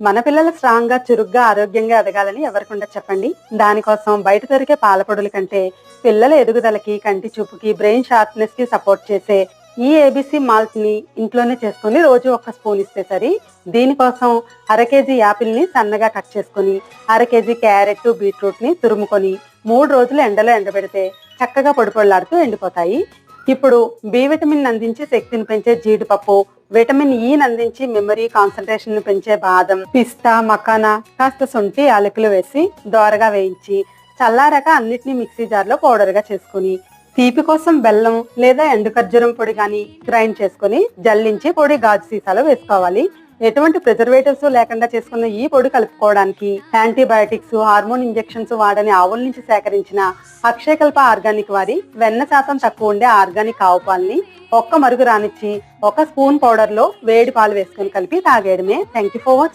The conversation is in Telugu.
మన పిల్లలు స్ట్రాంగ్గా చురుగ్గా ఆరోగ్యంగా ఎదగాలని ఎవరికుండా చెప్పండి. దానికోసం బయట దొరికే పాలపొడుల కంటే పిల్లల ఎదుగుదలకి కంటి చూపుకి బ్రెయిన్ షార్ప్నెస్కి సపోర్ట్ చేసే ఈ ఏబిసి మాల్ట్ని ఇంట్లోనే చేసుకుని రోజు ఒక స్పూన్ ఇస్తే సరి. దీనికోసం అర కేజీ యాపిల్ని సన్నగా కట్ చేసుకుని అర కేజీ క్యారెట్ బీట్రూట్ని తురుముకొని మూడు రోజులు ఎండలో ఎండబెడితే చక్కగా పొడిపొడలాడుతూ ఎండిపోతాయి. ఇప్పుడు బి విటమిన్ అందించే శక్తిని పెంచే జీడిపప్పు విటమిన్ e ఈ అందించి మెమరీ కాన్సన్ట్రేషన్ను పెంచే బాదం పిస్తా మకానా కాస్త సొంటి అలుకులు వేసి దోరగా వేయించి చల్లారక అన్నిటిని మిక్సీ జార్లో పౌడర్గా చేసుకుని తీపి కోసం బెల్లం లేదా ఎండు ఖర్జూరం పొడి కానీ గ్రైండ్ చేసుకుని జల్లించి పొడి గాజు సీసాలో వేసుకోవాలి. ఎటువంటి ప్రిజర్వేటివ్స్ లేకుండా చేసుకున్న ఈ పొడి కలుపుకోవడానికి యాంటీబయాటిక్స్ హార్మోన్ ఇంజెక్షన్స్ వాడని ఆవుల నుంచి సేకరించిన అక్షయకల్ప ఆర్గానిక్ వారి వెన్న శాతం తక్కువ ఉండే ఆర్గానిక్ ఆవు పాల్ని ఒక్క మరుగు రానిచ్చి ఒక స్పూన్ పౌడర్లో వేడి పాలు వేసుకొని కలిపి తాగేయడమే. Thank you for watching